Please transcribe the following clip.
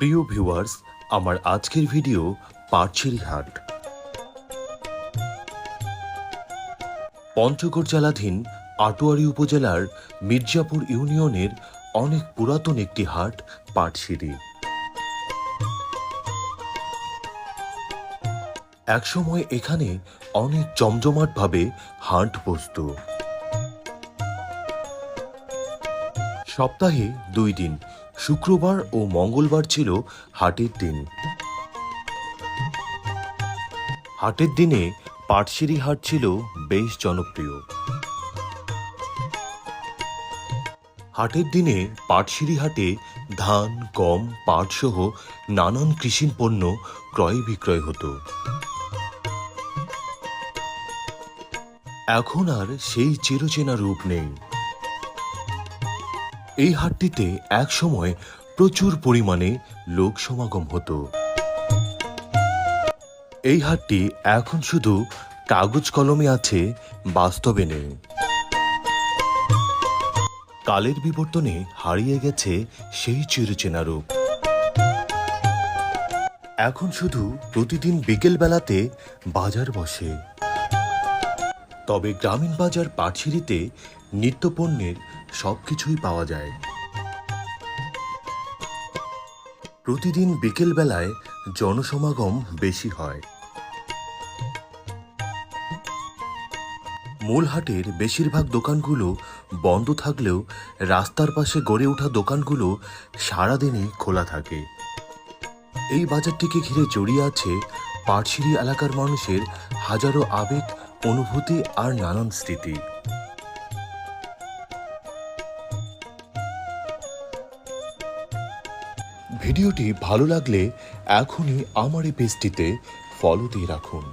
প্রিয় ভিউয়ার্স, আমার আজকের ভিডিও পাটছিরি হাট। পঞ্চগড় জেলাধীন আটোয়ারি উপজেলার মির্জাপুর ইউনিয়নের অনেক পুরাতন একটি হাট পাটশিরি। একসময় এখানে অনেক জমজমাটভাবে হাট বসত। সপ্তাহে দুই দিন। শুক্রবার ও মঙ্গলবার ছিল হাটের দিন। হাটের দিনে পাটশিরি হাট ছিল বেশ জনপ্রিয়। হাটের দিনে পাটশিরি হাটে ধান, গম পাট সহ নানান কৃষি পণ্য ক্রয় বিক্রয় হতো। এখন আর সেই চিরচেনা রূপ নেই। এই হাটটিতে এক সময় প্রচুর পরিমাণে লোক সমাগম হতো। এই হাটটি এখন শুধু কাগজ কলমে আছে, বাস্তবে নেই। কালের বিবর্তনে হারিয়ে গেছে সেই চিরচেনা রূপ। এখন শুধু প্রতিদিন বিকেলবেলাতে বাজার বসে। তবে গ্রামীণ বাজার পাটছিরিতে নিত্যপণ্যের সবকিছুই পাওয়া যায়। প্রতিদিন বিকেল বেলায় জনসমাগম বেশি হয়। মূল হাটের বেশিরভাগ দোকানগুলো বন্ধ থাকলেও রাস্তার পাশে গড়ে ওঠা দোকানগুলো সারাদিনই খোলা থাকে। এই বাজারটিকে ঘিরে জড়িয়ে আছে পাটশিরি এলাকার মানুষের হাজারো আবেগ অনুভূতি আর নানান স্মৃতি। ভিডিওটি ভালো লাগলে এখনই আমার এই পেজটিতে ফলো দিয়ে রাখুন।